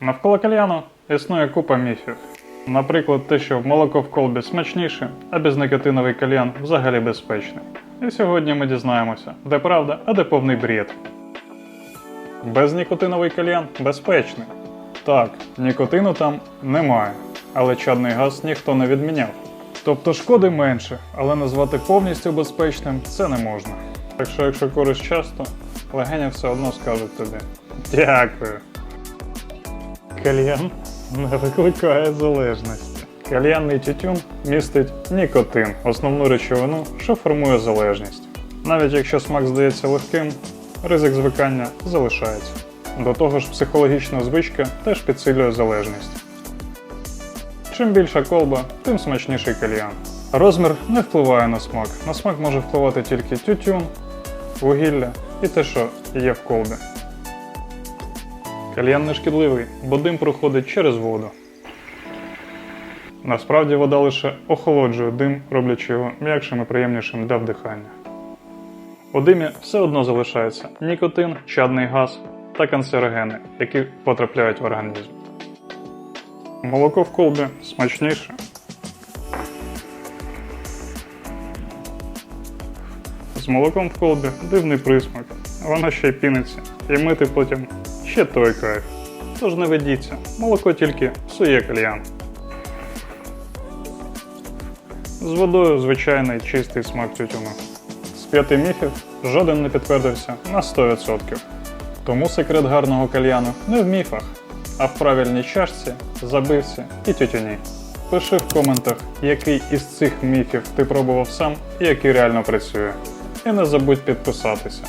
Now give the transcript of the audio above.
Навколо кальяну існує купа міфів. Наприклад, те, що молоко в колбі смачніше, а безникотиновий кальян взагалі безпечний. І сьогодні ми дізнаємося, де правда, а де повний бред. Безнікотиновий кальян безпечний. Так, нікотину там немає, але чадний газ ніхто не відміняв. Тобто шкоди менше, але назвати повністю безпечним це не можна. Так що, якщо куриш часто, легені все одно скажуть тобі. Дякую. Кальян не викликає залежності. Кальянний тютюн містить нікотин, основну речовину, що формує залежність. Навіть якщо смак здається легким, ризик звикання залишається. До того ж, психологічна звичка теж підсилює залежність. Чим більша колба, тим смачніший кальян. Розмір не впливає на смак. На смак може впливати тільки тютюн, вугілля і те, що є в колбі. Кальян не шкідливий, бо дим проходить через воду. Насправді вода лише охолоджує дим, роблячи його м'якшим і приємнішим для вдихання. У димі все одно залишається нікотин, чадний газ та канцерогени, які потрапляють в організм. Молоко в колбі смачніше. З молоком в колбі дивний присмак, воно ще й піниться, і мити потім ще той кайф. Тож не ведіться, молоко тільки псує кальян. З водою звичайний чистий смак тютюну. З п'яти міфів жоден не підтвердився на 100%. Тому секрет гарного кальяну не в міфах, а в правильній чашці, забивці і тютюні. Пиши в коментах, який із цих міфів ти пробував сам і який реально працює. І не забудь підписатися.